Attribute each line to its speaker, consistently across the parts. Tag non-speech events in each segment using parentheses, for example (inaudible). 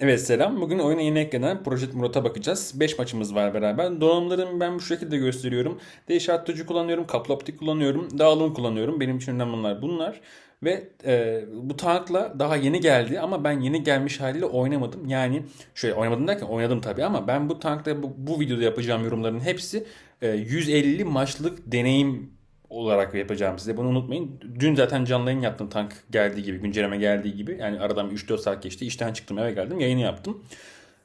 Speaker 1: Evet selam. Bugün oyuna yeni eklenen Project Murat'a bakacağız. 5 maçımız var beraber. Donanımlarımı ben bu şekilde gösteriyorum. Değiş attıcı kullanıyorum, kaplı optik kullanıyorum, dağılım kullanıyorum. Benim için önemli bunlar bunlar. Ve e, bu tankla daha yeni geldi ama ben yeni gelmiş haliyle oynamadım. Yani şöyle oynamadım derken oynadım tabii ama ben bu tankla bu, bu videoda yapacağım yorumların hepsi e, 150 maçlık deneyim olarak yapacağım size. Bunu unutmayın. Dün zaten canlı yayın yaptım tank geldiği gibi, güncelleme geldiği gibi. Yani aradan 3-4 saat geçti. İşten çıktım eve geldim. Yayını yaptım.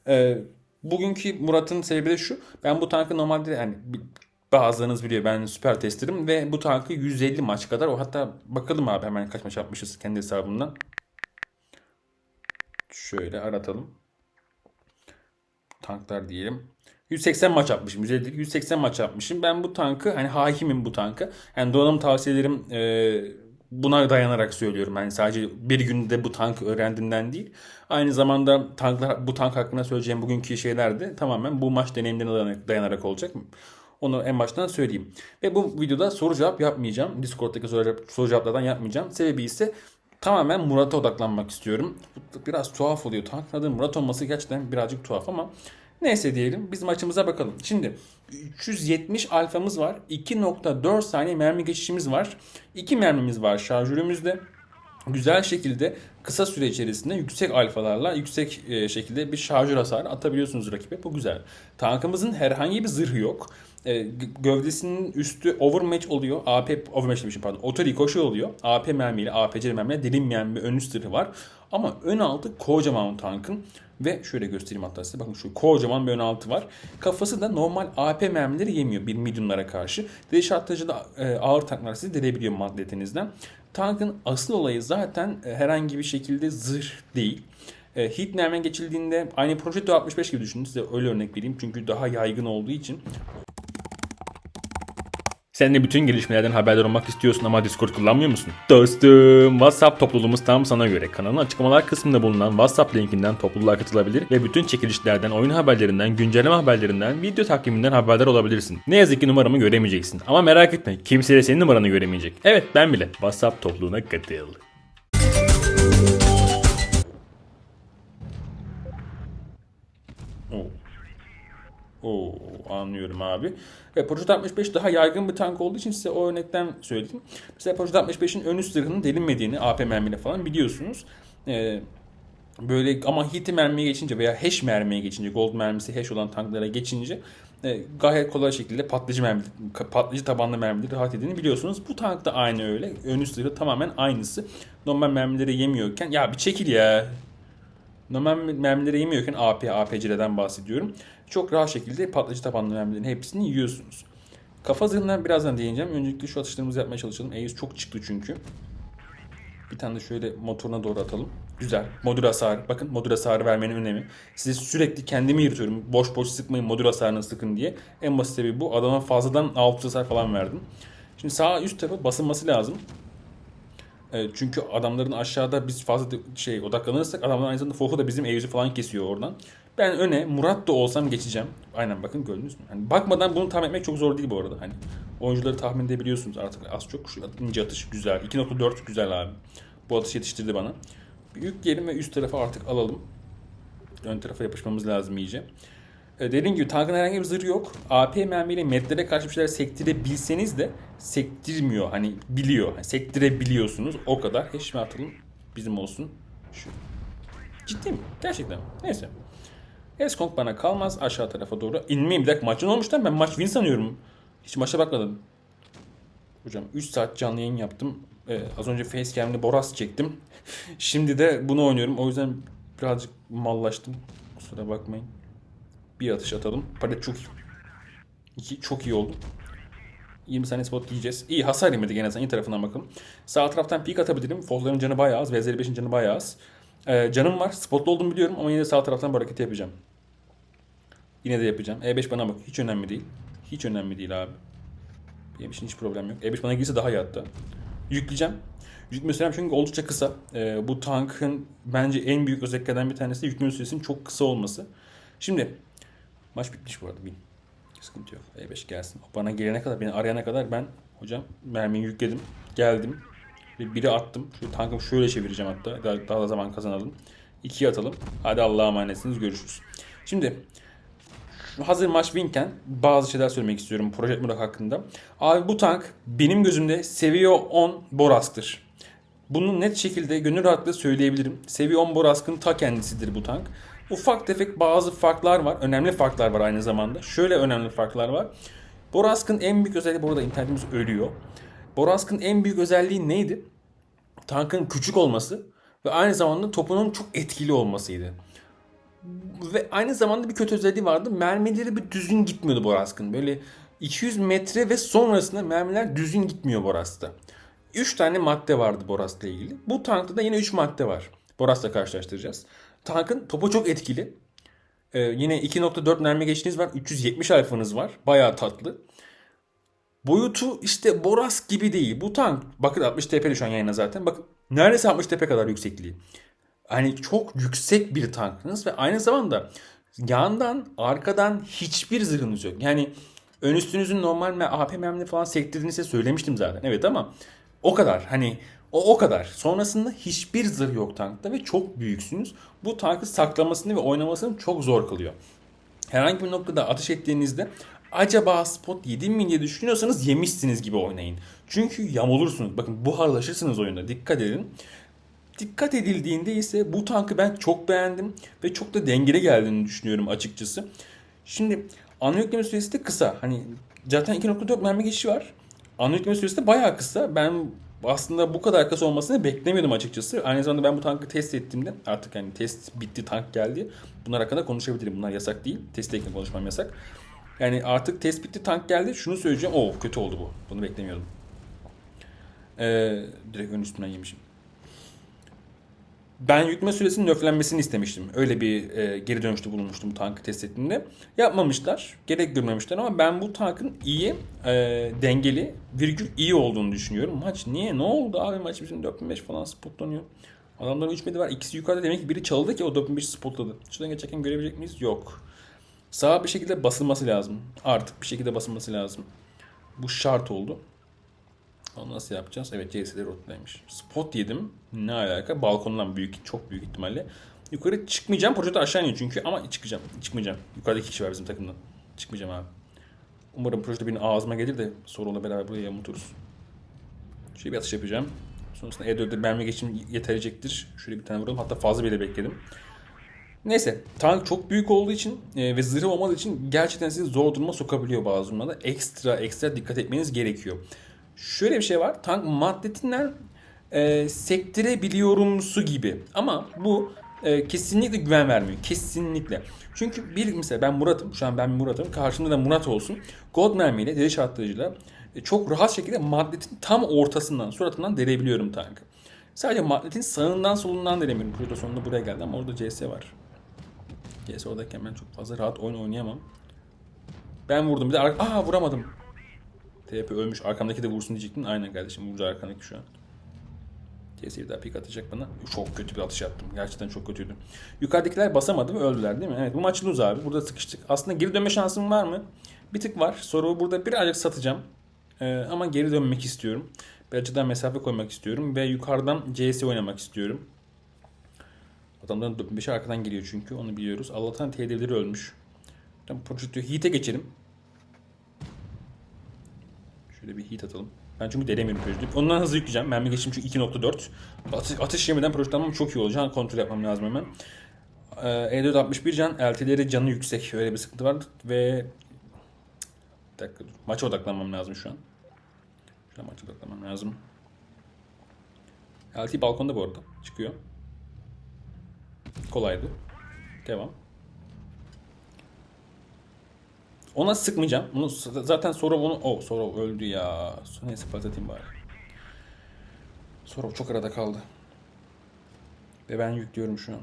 Speaker 1: Ee, bugünkü Murat'ın sebebi de şu. Ben bu tankı normalde yani bazılarınız biliyor ben süper testerim ve bu tankı 150 maç kadar o hatta bakalım abi hemen kaç maç yapmışız kendi hesabımdan. Şöyle aratalım. Tanklar diyelim. 180 maç yapmışım. 150 değil, 180 maç yapmışım. Ben bu tankı hani hakimim bu tanka. Yani donanım tavsiyelerim e, buna dayanarak söylüyorum. Yani sadece bir günde bu tankı öğrendiğimden değil. Aynı zamanda tanklar bu tank hakkında söyleyeceğim bugünkü şeyler de tamamen bu maç deneyimlerine dayanarak, olacak. Onu en baştan söyleyeyim. Ve bu videoda soru cevap yapmayacağım. Discord'daki soru, soru cevaplardan yapmayacağım. Sebebi ise tamamen Murat'a odaklanmak istiyorum. Biraz tuhaf oluyor. Tankın adı Murat olması gerçekten birazcık tuhaf ama Neyse diyelim biz maçımıza bakalım. Şimdi 370 alfamız var. 2.4 saniye mermi geçişimiz var. 2 mermimiz var şarjörümüzde. Güzel şekilde kısa süre içerisinde yüksek alfalarla yüksek e, şekilde bir şarjör hasarı atabiliyorsunuz rakibe. Bu güzel. Tankımızın herhangi bir zırhı yok. E, gövdesinin üstü overmatch oluyor. AP overmatch demişim pardon. Auto ricochet oluyor. AP mermiyle, APC mermiyle delinmeyen bir ön üst zırhı var. Ama ön altı kocaman tankın. Ve şöyle göstereyim hatta size. Bakın şu kocaman bir ön altı var. Kafası da normal AP mermileri yemiyor bir mediumlara karşı. Deliş atlıcı da e, ağır tanklar sizi delebiliyor maddetinizden. Tankın asıl olayı zaten e, herhangi bir şekilde zırh değil. E, Heat nereden geçildiğinde aynı Progetto 65 gibi düşünün. Size öyle örnek vereyim. Çünkü daha yaygın olduğu için. Sen de bütün gelişmelerden haberdar olmak istiyorsun ama Discord kullanmıyor musun? Dostum, WhatsApp topluluğumuz tam sana göre. Kanalın açıklamalar kısmında bulunan WhatsApp linkinden topluluğa katılabilir ve bütün çekilişlerden, oyun haberlerinden, güncelleme haberlerinden, video takviminden haberdar olabilirsin. Ne yazık ki numaramı göremeyeceksin. Ama merak etme, kimse de senin numaranı göremeyecek. Evet ben bile. WhatsApp topluluğuna katıl. Oo, anlıyorum abi. Ve Peugeot 65 daha yaygın bir tank olduğu için size o örnekten söyledim. Mesela Peugeot 65'in ön üst zırhının delinmediğini AP mermiyle falan biliyorsunuz. Ee, böyle ama hit mermiye geçince veya hash mermiye geçince, gold mermisi hash olan tanklara geçince e, gayet kolay şekilde patlayıcı mermi, patlayıcı tabanlı mermileri rahat edildiğini biliyorsunuz. Bu tank da aynı öyle. Ön üst zırhı tamamen aynısı. Normal mermileri yemiyorken ya bir çekil ya normal mermileri yemiyorken AP, APC'den bahsediyorum. Çok rahat şekilde patlayıcı tabanlı mermilerin hepsini yiyorsunuz. Kafa zırhından birazdan değineceğim. Öncelikle şu atışlarımızı yapmaya çalışalım. Eğiz çok çıktı çünkü. Bir tane de şöyle motoruna doğru atalım. Güzel. Modül hasarı. Bakın modül hasarı vermenin önemi. Size sürekli kendimi yırtıyorum. Boş boş sıkmayın modül hasarını sıkın diye. En basit sebebi bu. Adama fazladan 6 hasar falan verdim. Şimdi sağ üst tarafa basılması lazım. E, çünkü adamların aşağıda biz fazla şey odaklanırsak adamların aynı zamanda Fohu da bizim Eyyüz'ü falan kesiyor oradan. Ben öne Murat da olsam geçeceğim. Aynen bakın gördünüz mü? Hani bakmadan bunu tahmin etmek çok zor değil bu arada. Hani oyuncuları tahmin edebiliyorsunuz artık az çok. Şu ince atış güzel. 2.4 güzel abi. Bu atış yetiştirdi bana. Bir yükleyelim ve üst tarafa artık alalım. Ön tarafa yapışmamız lazım iyice. E, dediğim gibi tankın herhangi bir zırhı yok. AP mermiyle medlere karşı bir şeyler sektirebilseniz de sektirmiyor. Hani biliyor. Yani sektirebiliyorsunuz. O kadar. Heşme atalım. Bizim olsun. Şu. Ciddi mi? Gerçekten? Neyse. Eskong bana kalmaz. Aşağı tarafa doğru. İnmeyeyim. Bir dakika maçın olmuştan ben maç win sanıyorum. Hiç maça bakmadım. Hocam 3 saat canlı yayın yaptım. Ee, az önce facecam'li Boras çektim. (laughs) Şimdi de bunu oynuyorum. O yüzden birazcık mallaştım. Kusura bakmayın. Bir atış atalım. Palet çok iyi. İki, çok iyi oldu. 20 saniye spot diyeceğiz. İyi hasar yemedik en azından iyi tarafından bakalım. Sağ taraftan peek atabilirim. Fozların canı bayağı az. VZ5'in canı bayağı az. Ee, canım var. Spotlu olduğumu biliyorum ama yine de sağ taraftan bu hareketi yapacağım. Yine de yapacağım. E5 bana bak. Hiç önemli değil. Hiç önemli değil abi. Benim için hiç problem yok. E5 bana girse daha iyi hatta. Yükleyeceğim. Yükleme sürem çünkü oldukça kısa. Ee, bu tankın bence en büyük özelliklerden bir tanesi de yükleme süresinin çok kısa olması. Şimdi maç bitmiş bu arada. Bin. Sıkıntı yok. E5 gelsin. O bana gelene kadar, beni arayana kadar ben hocam mermiyi yükledim. Geldim. Bir biri attım. Şu tankımı şöyle çevireceğim hatta. Daha, daha da zaman kazanalım. 2'ye atalım. Hadi Allah'a emanetsiniz. Görüşürüz. Şimdi hazır maç winken bazı şeyler söylemek istiyorum Project Murak hakkında. Abi bu tank benim gözümde seviye 10 Borask'tır. Bunu net şekilde gönül rahatlığı söyleyebilirim. Seviye 10 Borask'ın ta kendisidir bu tank. Ufak tefek bazı farklar var. Önemli farklar var aynı zamanda. Şöyle önemli farklar var. Borask'ın en büyük özelliği, burada internetimiz ölüyor. Borask'ın en büyük özelliği neydi? Tankın küçük olması ve aynı zamanda topunun çok etkili olmasıydı. Ve aynı zamanda bir kötü özelliği vardı. Mermileri bir düzgün gitmiyordu Borask'ın. Böyle 200 metre ve sonrasında mermiler düzgün gitmiyor Borask'ta. 3 tane madde vardı Borask'la ilgili. Bu tankta da yine 3 madde var. Borask'la karşılaştıracağız. Tankın topu çok etkili. Ee, yine 2.4 mermi geçişiniz var. 370 alfanız var. Bayağı tatlı. Boyutu işte Boras gibi değil. Bu tank bakın 60 TP'li şu an yayına zaten. Bakın neredeyse 60 TP kadar yüksekliği. Hani çok yüksek bir tankınız ve aynı zamanda yandan arkadan hiçbir zırhınız yok. Yani ön üstünüzün normal AP mermini falan sektirdiğinizi söylemiştim zaten. Evet ama o kadar. Hani o o kadar. Sonrasında hiçbir zırh yok tankta ve çok büyüksünüz. Bu tankı saklamasını ve oynamasını çok zor kılıyor herhangi bir noktada atış ettiğinizde acaba spot yedim mi diye düşünüyorsanız yemişsiniz gibi oynayın. Çünkü yamulursunuz. Bakın buharlaşırsınız oyunda. Dikkat edin. Dikkat edildiğinde ise bu tankı ben çok beğendim ve çok da dengeli geldiğini düşünüyorum açıkçası. Şimdi ana yükleme süresi de kısa. Hani zaten 2.4 mermi geçişi var. Ana yükleme süresi de bayağı kısa. Ben aslında bu kadar kısa olmasını beklemiyordum açıkçası. Aynı zamanda ben bu tankı test ettiğimde artık yani test bitti tank geldi. Bunlar hakkında konuşabilirim. Bunlar yasak değil. Testteyken konuşmam yasak. Yani artık test bitti tank geldi. Şunu söyleyeceğim. Oo kötü oldu bu. Bunu beklemiyordum. Ee, direkt ön üstünden yemişim. Ben yükleme süresinin nöflenmesini istemiştim. Öyle bir e, geri dönüşte bulunmuştum bu tankı test ettiğimde. Yapmamışlar. Gerek görmemişler ama ben bu tankın iyi, e, dengeli, virgül iyi olduğunu düşünüyorum. Maç niye? Ne oldu abi maç bizim 4005 falan spotlanıyor. Adamların 3 medi var. İkisi yukarıda demek ki biri çaldı ki o 4005 spotladı. Şuradan geçerken görebilecek miyiz? Yok. Sağa bir şekilde basılması lazım. Artık bir şekilde basılması lazım. Bu şart oldu. Onu nasıl yapacağız? Evet CS'de rotadaymış. Spot yedim. Ne alaka? Balkondan büyük, çok büyük ihtimalle. Yukarı çıkmayacağım. Projekte aşağı iniyor çünkü ama çıkacağım. Çıkmayacağım. Yukarıda iki kişi var bizim takımdan. Çıkmayacağım abi. Umarım projede benim ağzıma gelir de sorunla beraber buraya yamuturuz. Şöyle bir atış yapacağım. Sonrasında E4'de mermi geçim yetecektir. Şöyle bir tane vuralım. Hatta fazla bile bekledim. Neyse tank çok büyük olduğu için e, ve zırhı olmadığı için gerçekten sizi zor duruma sokabiliyor bazı durumlarda. Ekstra ekstra dikkat etmeniz gerekiyor. Şöyle bir şey var. Tank maddetinden e, sektirebiliyorumsu gibi. Ama bu e, kesinlikle güven vermiyor. Kesinlikle. Çünkü bir mesela ben Murat'ım. Şu an ben Murat'ım. Karşımda da Murat olsun. Gold mermiyle, deliş attırıcıyla e, çok rahat şekilde maddetin tam ortasından, suratından delebiliyorum tankı. Sadece maddetin sağından solundan delemiyorum. Burada sonunda buraya geldi ama orada CS var. CS oradayken ben çok fazla rahat oyun oynayamam. Ben vurdum. Bir de ar- aa vuramadım. TP ölmüş. Arkamdaki de vursun diyecektim. Aynen kardeşim vurdu arkandaki şu an. CS'yi daha pik atacak bana. Çok kötü bir atış yaptım. Gerçekten çok kötüydü. Yukarıdakiler basamadı ve öldüler değil mi? Evet bu maç lose abi. Burada sıkıştık. Aslında geri dönme şansım var mı? Bir tık var. Soru burada birazcık satacağım. Ee, ama geri dönmek istiyorum. Birazcık daha mesafe koymak istiyorum. Ve yukarıdan CS oynamak istiyorum. Adamların 5'i arkadan geliyor çünkü. Onu biliyoruz. Allah'tan TD'leri ölmüş. Tamam, Projectio Heat'e geçelim. Şöyle bir heat atalım. Ben çünkü delemiyorum Projectio. Ondan hızlı yükleyeceğim. Mermi geçim çünkü 2.4. Atış, atış yemeden Projectio çok iyi olacak. Kontrol yapmam lazım hemen. Ee, E4 61 can. LT'leri canı yüksek. Öyle bir sıkıntı var. Ve bir dakika dur. Maça odaklanmam lazım şu an. Şu an maça odaklanmam lazım. LT balkonda bu arada. Çıkıyor. Kolaydı. Devam. Ona sıkmayacağım. Bunu zaten Sorov onu... Oh Sorov öldü ya. Neyse patlatayım bari. Sorov çok arada kaldı. Ve ben yüklüyorum şu an.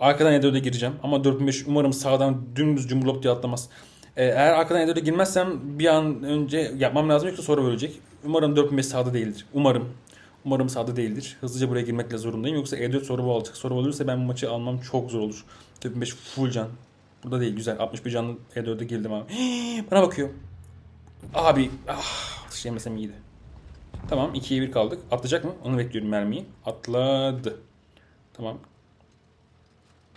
Speaker 1: Arkadan E4'e gireceğim. Ama 4005 umarım sağdan dümdüz cumhurlop diye atlamaz. Ee, eğer arkadan E4'e girmezsem bir an önce yapmam lazım yoksa Sorov ölecek. Umarım 4005 sağda değildir. Umarım. Umarım sağda değildir. Hızlıca buraya girmekle zorundayım. Yoksa E4 Sorov alacak. Sorov olursa ben bu maçı almam çok zor olur. 4005 full can. Burada değil güzel. 61 canlı E4'e girdim abi. (gasps) Bana bakıyor. Abi ah, atış yemesem iyiydi. Tamam 2'ye 1 kaldık. Atlayacak mı? Onu bekliyorum mermiyi. Atladı. Tamam.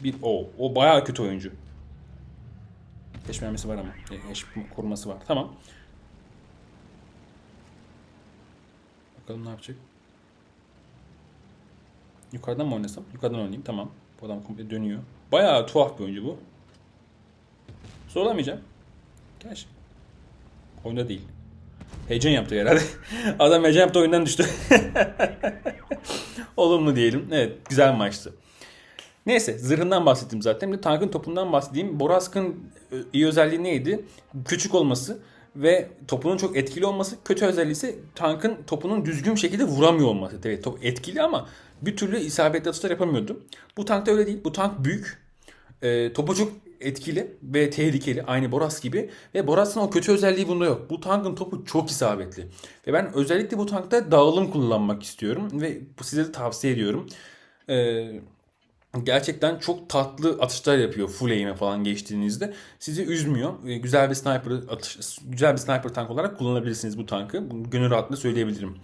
Speaker 1: Bir o. O bayağı kötü oyuncu. Eş mermisi var ama. E, Eş koruması var. Tamam. Bakalım ne yapacak. Yukarıdan mı oynasam? Yukarıdan oynayayım. Tamam. Bu adam komple dönüyor. Bayağı tuhaf bir oyuncu bu. Zorlamayacağım. Gerçi. Oyunda değil. Heyecan yaptı herhalde. (laughs) Adam heyecan yaptı oyundan düştü. (laughs) Olumlu diyelim. Evet güzel maçtı. Neyse zırhından bahsettim zaten. Bir tankın topundan bahsedeyim. Borask'ın iyi özelliği neydi? Küçük olması ve topunun çok etkili olması. Kötü özelliği ise tankın topunun düzgün şekilde vuramıyor olması. Evet top etkili ama bir türlü isabetli atışlar yapamıyordu. Bu tankta öyle değil. Bu tank büyük. E, topu çok etkili ve tehlikeli. Aynı Boras gibi. Ve Boras'ın o kötü özelliği bunda yok. Bu tankın topu çok isabetli. Ve ben özellikle bu tankta dağılım kullanmak istiyorum. Ve size de tavsiye ediyorum. Eee gerçekten çok tatlı atışlar yapıyor full aim'e falan geçtiğinizde. Sizi üzmüyor. Ee, Güzel bir sniper atış, güzel bir sniper tank olarak kullanabilirsiniz bu tankı. Bunu gönül rahatlıkla söyleyebilirim.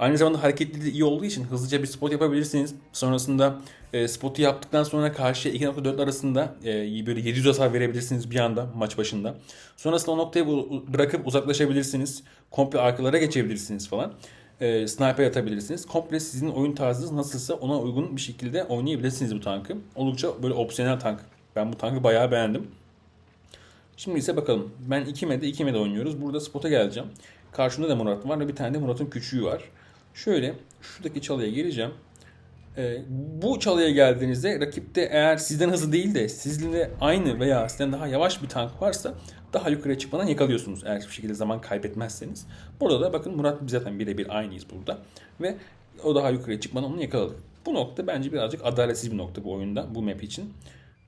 Speaker 1: Aynı zamanda hareketli de iyi olduğu için hızlıca bir spot yapabilirsiniz. Sonrasında e, spotu yaptıktan sonra karşıya 2.4 arasında e, böyle 700 hasar verebilirsiniz bir anda maç başında. Sonrasında o noktayı bırakıp uzaklaşabilirsiniz. Komple arkalara geçebilirsiniz falan. E, sniper atabilirsiniz. Komple sizin oyun tarzınız nasılsa ona uygun bir şekilde oynayabilirsiniz bu tankı. Oldukça böyle opsiyonel tank. Ben bu tankı bayağı beğendim. Şimdi ise bakalım. Ben 2 mede 2 mede oynuyoruz. Burada spota geleceğim. Karşımda da Murat var ve bir tane de Murat'ın küçüğü var. Şöyle şuradaki çalıya geleceğim. Ee, bu çalıya geldiğinizde rakipte eğer sizden hızlı değil de sizinle aynı veya sizden daha yavaş bir tank varsa daha yukarıya çıkmadan yakalıyorsunuz eğer bir şekilde zaman kaybetmezseniz. Burada da bakın Murat biz zaten birebir aynıyız burada ve o daha yukarıya çıkmadan onu yakaladık. Bu nokta bence birazcık adaletsiz bir nokta bu oyunda bu map için.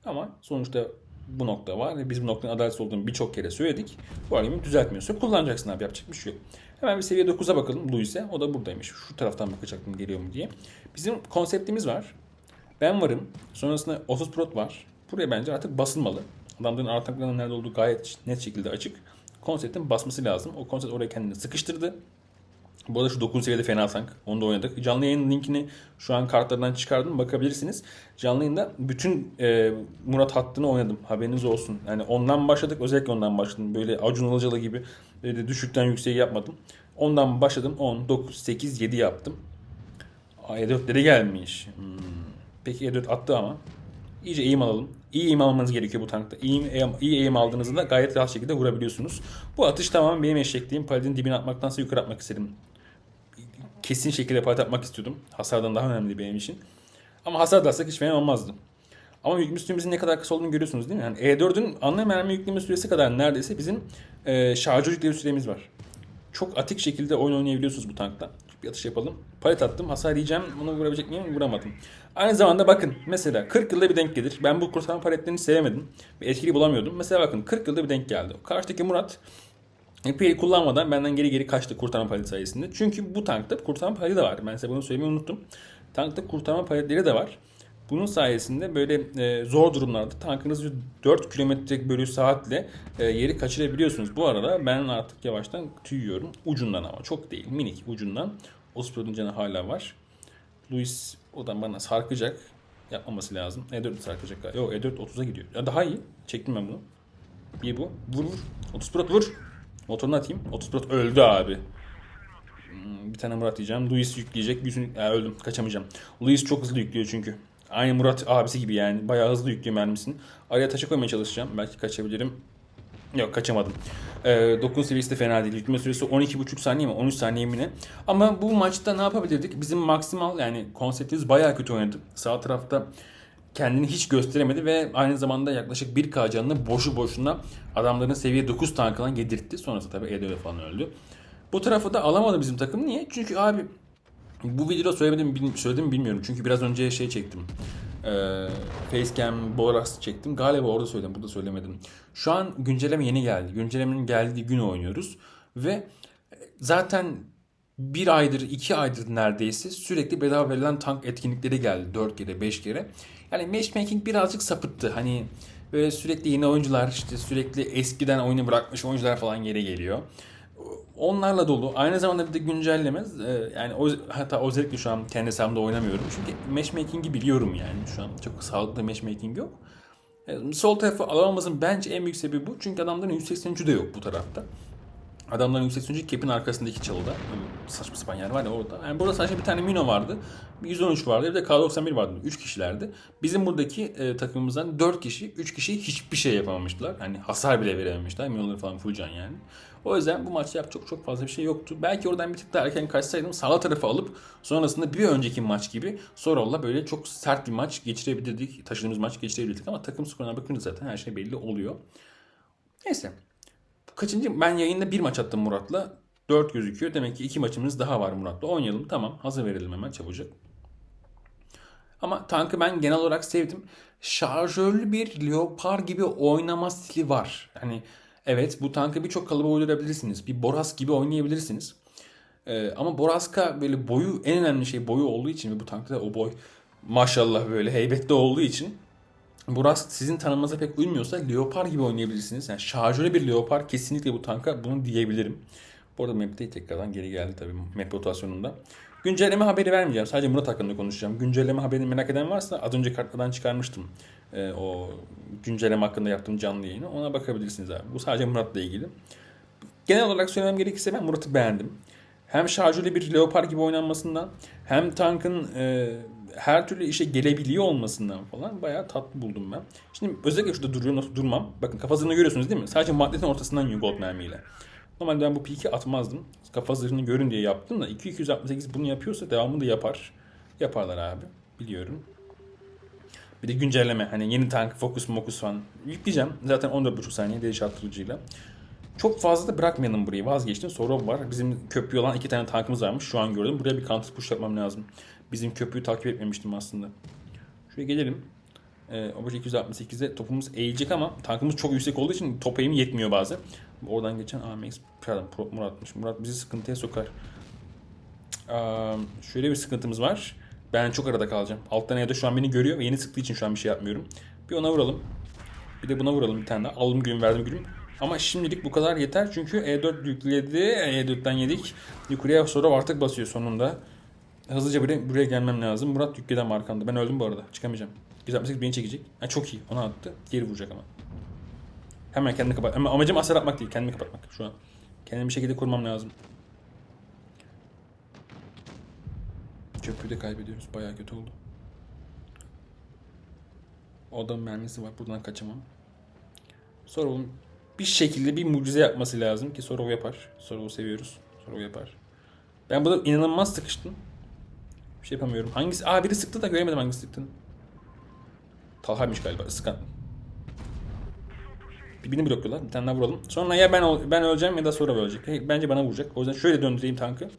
Speaker 1: Ama sonuçta bu nokta var biz bu noktanın adaletsiz olduğunu birçok kere söyledik. Bu argumenti düzeltmiyorsa kullanacaksın abi yapacak bir şey yok. Hemen bir seviye 9'a bakalım Luis'e. O da buradaymış. Şu taraftan bakacaktım geliyor mu diye. Bizim konseptimiz var. Ben varım. Sonrasında 30 prot var. Buraya bence artık basılmalı. Adamların artaklarının nerede olduğu gayet net şekilde açık. Konseptin basması lazım. O konsept oraya kendini sıkıştırdı. Bu arada şu 9 seviyede fena tank. Onu da oynadık. Canlı yayın linkini şu an kartlardan çıkardım. Bakabilirsiniz. Canlı yayında bütün e, Murat hattını oynadım. Haberiniz olsun. Yani ondan başladık. Özellikle ondan başladım. Böyle Acun Ilıcalı gibi böyle düşükten yükseğe yapmadım. Ondan başladım. 10, 9, 8, 7 yaptım. Aa, E4'lere gelmiş. Hmm. Peki E4 attı ama. İyice eğim alalım. İyi eğim almanız gerekiyor bu tankta. İyi eğim, iyi eğim aldığınızda gayet rahat şekilde vurabiliyorsunuz. Bu atış tamamen benim eşekliğim. Paladin dibine atmaktansa yukarı atmak istedim. Kesin şekilde palet atmak istiyordum. Hasardan daha önemli benim için. Ama hasar da atsak hiç fena olmazdı. Ama yükleme süremizin ne kadar kısa olduğunu görüyorsunuz değil mi? Yani E4'ün ana mermi yükleme süresi kadar neredeyse bizim e, şarjör yükleme süremiz var. Çok atik şekilde oyun oynayabiliyorsunuz bu tankla. Bir atış yapalım. Palet attım. Hasar yiyeceğim. Bunu vurabilecek miyim? Vuramadım. Aynı zamanda bakın mesela 40 yılda bir denk gelir. Ben bu kurtarma paletlerini sevemedim. Ve etkili bulamıyordum. Mesela bakın 40 yılda bir denk geldi. Karşıdaki Murat Epey kullanmadan benden geri geri kaçtı kurtarma paleti sayesinde. Çünkü bu tankta kurtarma paleti de var. Ben size bunu söylemeyi unuttum. Tankta kurtarma paletleri de var. Bunun sayesinde böyle e, zor durumlarda tankınızı 4 km bölü saatle e, yeri kaçırabiliyorsunuz. Bu arada ben artık yavaştan tüyüyorum. Ucundan ama çok değil. Minik ucundan. Osprey'in canı hala var. Luis o da bana sarkacak. Yapmaması lazım. E4 sarkacak. Yok E4 30'a gidiyor. Ya daha iyi. Çektim ben bunu. İyi bu. Vur vur. 30 prot vur. Motorunu atayım. 30 prot öldü abi. Hmm, Bir tane Murat diyeceğim. Luis yükleyecek. Yüzünü... Ya, öldüm. Kaçamayacağım. Luis çok hızlı yüklüyor çünkü. Aynı Murat abisi gibi yani. Bayağı hızlı yüklüyor mermisini. Araya taşa koymaya çalışacağım. Belki kaçabilirim. Yok kaçamadım. Ee, 9 seviyesi de fena değil. Yükleme süresi 12,5 saniye mi 13 saniye mi ne? Ama bu maçta ne yapabilirdik? Bizim maksimal yani konseptimiz bayağı kötü oynadı. Sağ tarafta kendini hiç gösteremedi ve aynı zamanda yaklaşık 1K canını boşu boşuna adamların seviye 9 tankına yedirtti. Sonrasında tabii EDV falan öldü. Bu tarafı da alamadı bizim takım. Niye? Çünkü abi bu videoda söylemedim, söyledim mi bilmiyorum. Çünkü biraz önce şey çektim. Ee, Facecam, Boras çektim. Galiba orada söyledim, burada söylemedim. Şu an güncelleme yeni geldi. Güncellemenin geldiği gün oynuyoruz. Ve zaten bir aydır, iki aydır neredeyse sürekli bedava verilen tank etkinlikleri geldi. 4 kere, 5 kere. Yani matchmaking birazcık sapıttı. Hani böyle sürekli yeni oyuncular, işte sürekli eskiden oyunu bırakmış oyuncular falan geri geliyor. Onlarla dolu. Aynı zamanda bir de güncelleme. Ee, yani o, hatta özellikle şu an kendi hesabımda oynamıyorum. Çünkü matchmaking'i biliyorum yani. Şu an çok sağlıklı matchmaking yok. Ee, Sol tarafı alamamızın bence en büyük sebebi bu. Çünkü adamların 183'ü de yok bu tarafta. Adamların 183'ü cap'in arkasındaki çalıda. Saçma sapan yer var ya orada. Yani burada sadece bir tane Mino vardı. Bir 113 vardı. Bir de K91 vardı. 3 kişilerdi. Bizim buradaki e, takımımızdan 4 kişi, 3 kişi hiçbir şey yapamamışlar. Hani hasar bile verememişler. Mino'ları falan full can yani. O yüzden bu maçta yapacak çok fazla bir şey yoktu. Belki oradan bir tık daha erken kaçsaydım sağ tarafı alıp sonrasında bir önceki maç gibi Sorol'la böyle çok sert bir maç geçirebilirdik. Taşıdığımız maç geçirebilirdik ama takım skoruna bakınca zaten her şey belli oluyor. Neyse. Kaçıncı? Ben yayında bir maç attım Murat'la. 4 gözüküyor. Demek ki iki maçımız daha var Murat'la. Oynayalım tamam. Hazır verelim hemen çabucak. Ama tankı ben genel olarak sevdim. Şarjörlü bir Leopard gibi oynama stili var. Hani evet bu tankı birçok kalıba uydurabilirsiniz. Bir Boras gibi oynayabilirsiniz. Ee, ama Boraska böyle boyu en önemli şey boyu olduğu için ve bu tankta o boy maşallah böyle heybetli olduğu için Boras sizin tanımınıza pek uymuyorsa Leopard gibi oynayabilirsiniz. Yani şarjörlü bir Leopard kesinlikle bu tanka bunu diyebilirim. Bu arada map'te tekrardan geri geldi tabii map rotasyonunda. Güncelleme haberi vermeyeceğim. Sadece Murat hakkında konuşacağım. Güncelleme haberini merak eden varsa az önce kartlardan çıkarmıştım. Ee, o güncelleme hakkında yaptığım canlı yayını. Ona bakabilirsiniz abi. Bu sadece Murat'la ilgili. Genel olarak söylemem gerekirse ben Murat'ı beğendim. Hem şarjörlü bir Leopard gibi oynanmasından hem tankın e, her türlü işe gelebiliyor olmasından falan bayağı tatlı buldum ben. Şimdi özellikle şurada duruyorum nasıl durmam. Bakın kafa zırhını görüyorsunuz değil mi? Sadece maddetin ortasından yiyor gold mermiyle. Normalde ben bu piki atmazdım. Kafa zırhını görün diye yaptım da 2268 bunu yapıyorsa devamını da yapar. Yaparlar abi. Biliyorum. Bir de güncelleme. Hani yeni tank, fokus mokus falan. Yükleyeceğim. Zaten 14,5 saniye değiş arttırıcıyla. Çok fazla da bırakmayalım burayı. Vazgeçtim. Soru var. Bizim köprü olan iki tane tankımız varmış. Şu an gördüm. Buraya bir counter push yapmam lazım. Bizim köprüyü takip etmemiştim aslında. Şuraya gelelim. Ee, Obaj 268'de topumuz eğilecek ama tankımız çok yüksek olduğu için top eğimi yetmiyor bazen. Oradan geçen AMX pardon Murat'mış. Murat bizi sıkıntıya sokar. Aa, şöyle bir sıkıntımız var. Ben çok arada kalacağım. Alttan ya da şu an beni görüyor ve yeni sıktığı için şu an bir şey yapmıyorum. Bir ona vuralım. Bir de buna vuralım bir tane daha. Aldım gülüm verdim gülüm. Ama şimdilik bu kadar yeter çünkü E4 yükledi. E4'ten yedik. Yukarıya sonra artık basıyor sonunda. Hızlıca buraya, buraya gelmem lazım. Murat yükleden arkamda. Ben öldüm bu arada. Çıkamayacağım. 168 beni çekecek. Ha, çok iyi. Ona attı. Geri vuracak ama. Hemen kendini kapat. Ama amacım hasar atmak değil. Kendimi kapatmak şu an. Kendimi bir şekilde kurmam lazım. Köprüyü de kaybediyoruz. Bayağı kötü oldu. O adamın mermisi var. Buradan kaçamam. Sorov'un bir şekilde bir mucize yapması lazım ki Sorov yapar. Sorov'u seviyoruz. Sorov yapar. Ben burada inanılmaz sıkıştım. Bir şey yapamıyorum. Hangisi? Aa biri sıktı da göremedim hangisi sıktığını. Talha'ymış galiba. Iskan. Birbirini blokluyorlar. Bir tane daha vuralım. Sonra ya ben ben öleceğim ya da Sorov ölecek. Bence bana vuracak. O yüzden şöyle döndüreyim tankı.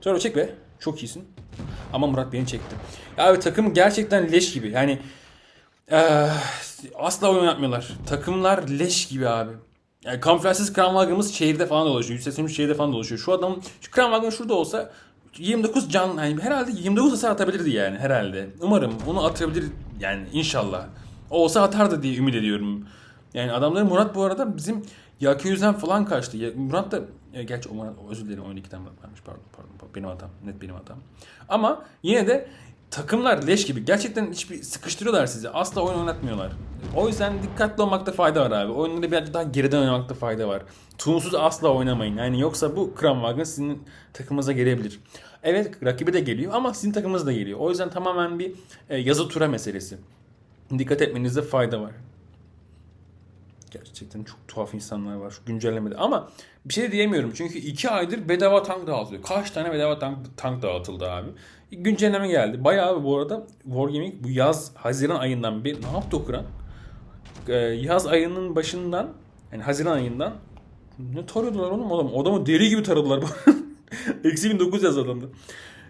Speaker 1: Sorov çek be. Çok iyisin. Ama Murat beni çekti. Ya abi takım gerçekten leş gibi. Yani eee, asla oyun yapmıyorlar. Takımlar leş gibi abi. Yani kamuflajsız Kramwagen'ımız şehirde falan dolaşıyor. Yüksesimiz şehirde falan dolaşıyor. Şu adam, şu Kramwagen şurada olsa 29 can, yani herhalde 29 hasar atabilirdi yani herhalde. Umarım onu atabilir yani inşallah. O olsa atardı diye ümit ediyorum. Yani adamların Murat bu arada bizim Yakuyu'dan falan kaçtı. Murat da ya gerçi o özür dilerim oyun ikiden Murat varmış pardon pardon pardon. benim hatam net benim hatam. Ama yine de takımlar leş gibi. Gerçekten hiçbir sıkıştırıyorlar sizi. Asla oyun oynatmıyorlar. O yüzden dikkatli olmakta fayda var abi. Oyunları birazcık daha geriden oynamakta fayda var. Tuğsuz asla oynamayın. Yani yoksa bu Kramwagen sizin takımınıza gelebilir. Evet rakibi de geliyor ama sizin takımınız da geliyor. O yüzden tamamen bir e, yazı tura meselesi. Dikkat etmenizde fayda var. Gerçekten çok tuhaf insanlar var şu güncellemede. Ama bir şey diyemiyorum. Çünkü iki aydır bedava tank dağıtılıyor. Kaç tane bedava tank, tank dağıtıldı abi. Güncelleme geldi. Bayağı bu arada Wargaming bu yaz Haziran ayından bir ne yaptı o kıran? Ee, yaz ayının başından yani Haziran ayından ne tarıyordular oğlum adamı? Adamı deri gibi taradılar. (laughs) Eksi 1900 yaz adamdı.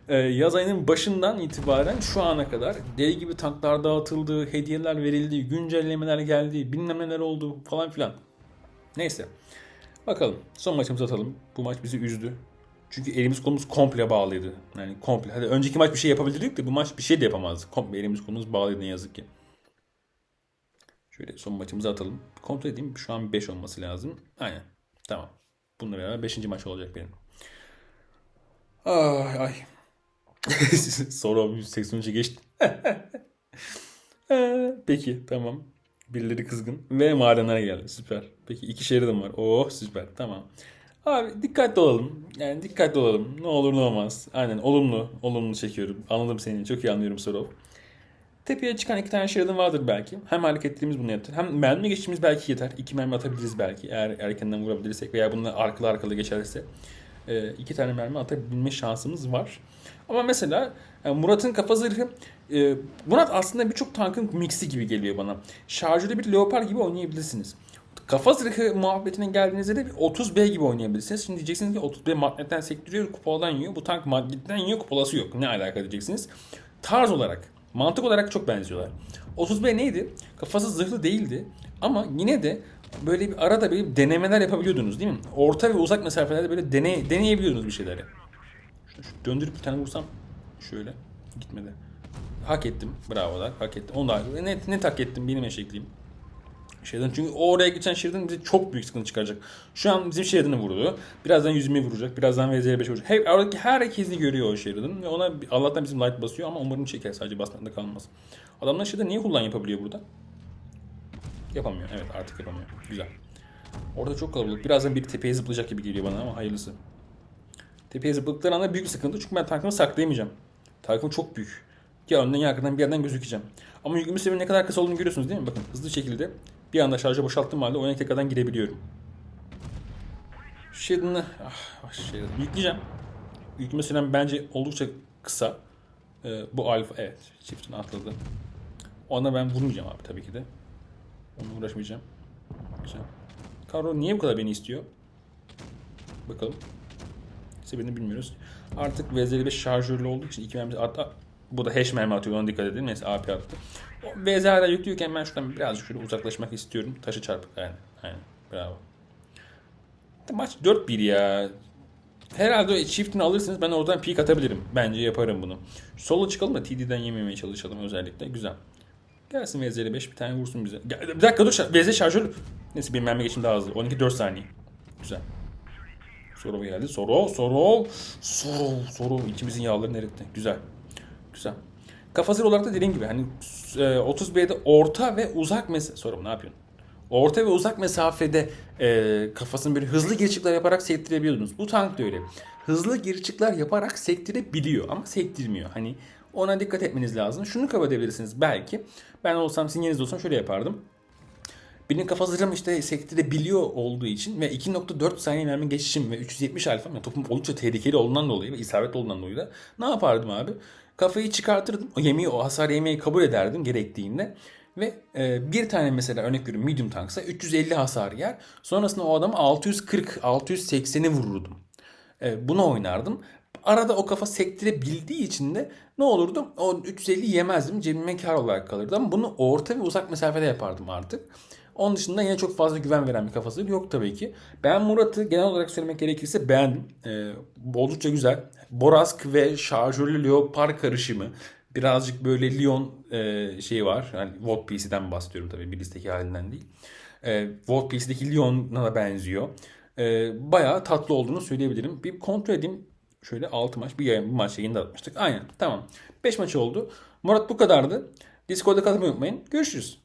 Speaker 1: Ee, yaz ayının başından itibaren şu ana kadar deli gibi tanklar dağıtıldı, hediyeler verildi, güncellemeler geldi, bilmem neler oldu falan filan. Neyse. Bakalım. Son maçımızı atalım. Bu maç bizi üzdü. Çünkü elimiz kolumuz komple bağlıydı. Yani komple. Hadi önceki maç bir şey yapabilirdik de bu maç bir şey de yapamazdık. Komple elimiz kolumuz bağlıydı ne yazık ki. Şöyle son maçımızı atalım. Kontrol edeyim. Şu an 5 olması lazım. Aynen. Tamam. Bununla beraber 5. maç olacak benim. Ay ay. (laughs) Soru 183'e geçti. (laughs) Peki tamam. Birileri kızgın. Ve madenlere geldi. Süper. Peki iki şeridim var. Oh süper. Tamam. Abi dikkatli olalım. Yani dikkatli olalım. Ne olur ne olmaz. Aynen olumlu. Olumlu çekiyorum. Anladım seni. Çok iyi anlıyorum Sorov. Tepeye çıkan iki tane şeridin vardır belki. Hem hareketlerimiz bunu yeter. Hem mermi geçişimiz belki yeter. İki mermi atabiliriz belki. Eğer erkenden vurabilirsek veya bununla arkalı arkalı geçerse. E, iki tane mermi atabilme şansımız var. Ama mesela yani Murat'ın kafa zırhı e, Murat aslında birçok tankın mixi gibi geliyor bana. Şarjörü bir Leopard gibi oynayabilirsiniz. Kafa zırhı muhabbetine geldiğinizde de bir 30B gibi oynayabilirsiniz. Şimdi diyeceksiniz ki 30B magnetten sektiriyor, kupoladan yiyor. Bu tank magnetten yiyor, kupolası yok. Ne alaka diyeceksiniz. Tarz olarak, mantık olarak çok benziyorlar. 30B neydi? Kafası zırhlı değildi. Ama yine de böyle bir arada bir denemeler yapabiliyordunuz değil mi? Orta ve uzak mesafelerde böyle dene, deneyebiliyordunuz bir şeyleri. Şunu şu döndürüp bir tane vursam şöyle gitmedi. Hak ettim. Bravolar. Hak ettim. Onu da net, net hak ettim. Benim eşekliğim. Şeyden çünkü oraya geçen Sheridan bize çok büyük sıkıntı çıkaracak. Şu an bizim Sheridan'ı vurdu. Birazdan yüzümü vuracak. Birazdan VZ5 vuracak. Hep oradaki herkesi görüyor o Sheridan. Ve ona Allah'tan bizim light basıyor ama umarım çeker. Sadece basmakta kalmaz. Adamlar Sheridan niye kullan yapabiliyor burada? Yapamıyor. Evet artık yapamıyor. Güzel. Orada çok kalabalık. Birazdan bir tepeye zıplayacak gibi geliyor bana ama hayırlısı. Tepeye zıpladıkları anda büyük sıkıntı. Çünkü ben tankımı saklayamayacağım. Tankım çok büyük. Ya önden ya arkadan bir yerden gözükeceğim. Ama yükümü seviyenin ne kadar kısa olduğunu görüyorsunuz değil mi? Bakın hızlı şekilde bir anda şarjı boşalttığım halde oyuna tekrardan girebiliyorum. Shield'ını ah, ah, Shield. yükleyeceğim. Yükleme sürem bence oldukça kısa. Ee, bu alfa evet çiftini atladı. Ona ben vurmayacağım abi tabii ki de. Onunla uğraşmayacağım. Güzel. Karo niye bu kadar beni istiyor? Bakalım. Sebebini bilmiyoruz. Artık VZ5 şarjörlü olduğu için iki mermi at, at- bu da hash mermi atıyor ona dikkat edin. Neyse AP attı. O VZ hala yüklüyorken ben şuradan birazcık şöyle uzaklaşmak istiyorum. Taşı çarpık aynen. Aynen. Bravo. Maç 4-1 ya. Herhalde çiftini alırsınız ben oradan peek atabilirim. Bence yaparım bunu. Solo çıkalım da TD'den yememeye çalışalım özellikle. Güzel. Gelsin VZ'li 5 bir tane vursun bize. Gel, bir dakika dur VZ şarjör. Neyse benim mermi geçim daha hızlı. 12 4 saniye. Güzel. Soru geldi. Soru, soru, soru, soru. İkimizin yağları eritti. Güzel. Güzel. Kafa zırh olarak da dediğim gibi hani e, 30B'de orta ve uzak mesafe... Sorum ne yapıyorsun? Orta ve uzak mesafede e, kafasını böyle hızlı girişikler yaparak sektirebiliyordunuz. Bu tank da öyle. Hızlı girişikler yaparak sektirebiliyor ama sektirmiyor. Hani ona dikkat etmeniz lazım. Şunu kabul edebilirsiniz belki. Ben olsam sizin yerinizde olsam şöyle yapardım. Birinin kafa zırhım işte sektirebiliyor olduğu için ve 2.4 saniye mermi geçişim ve 370 alfa yani topum oldukça tehlikeli olduğundan dolayı ve isabetli olduğundan dolayı da ne yapardım abi? Kafayı çıkartırdım. O yemeği, o hasar yemeği kabul ederdim gerektiğinde. Ve e, bir tane mesela örnek veriyorum medium tanksa 350 hasar yer. Sonrasında o adamı 640, 680'i vururdum. E, bunu oynardım. Arada o kafa sektirebildiği için de ne olurdu? O 350 yemezdim. Cebime kar olarak kalırdı. Ama bunu orta ve uzak mesafede yapardım artık. Onun dışında yine çok fazla güven veren bir kafası yok tabii ki. Ben Murat'ı genel olarak söylemek gerekirse beğendim. Ee, oldukça güzel. Borask ve şarjörlü Leopard karışımı. Birazcık böyle Lyon e, şeyi var. Yani Volt PC'den bahsediyorum tabii. Bir listeki halinden değil. E, Volt PC'deki Lyon'a da benziyor. E, bayağı tatlı olduğunu söyleyebilirim. Bir kontrol edeyim. Şöyle 6 maç. Bir, yayın, bir maç yayında atmıştık. Aynen. Tamam. 5 maç oldu. Murat bu kadardı. Discord'da katılmayı unutmayın. Görüşürüz.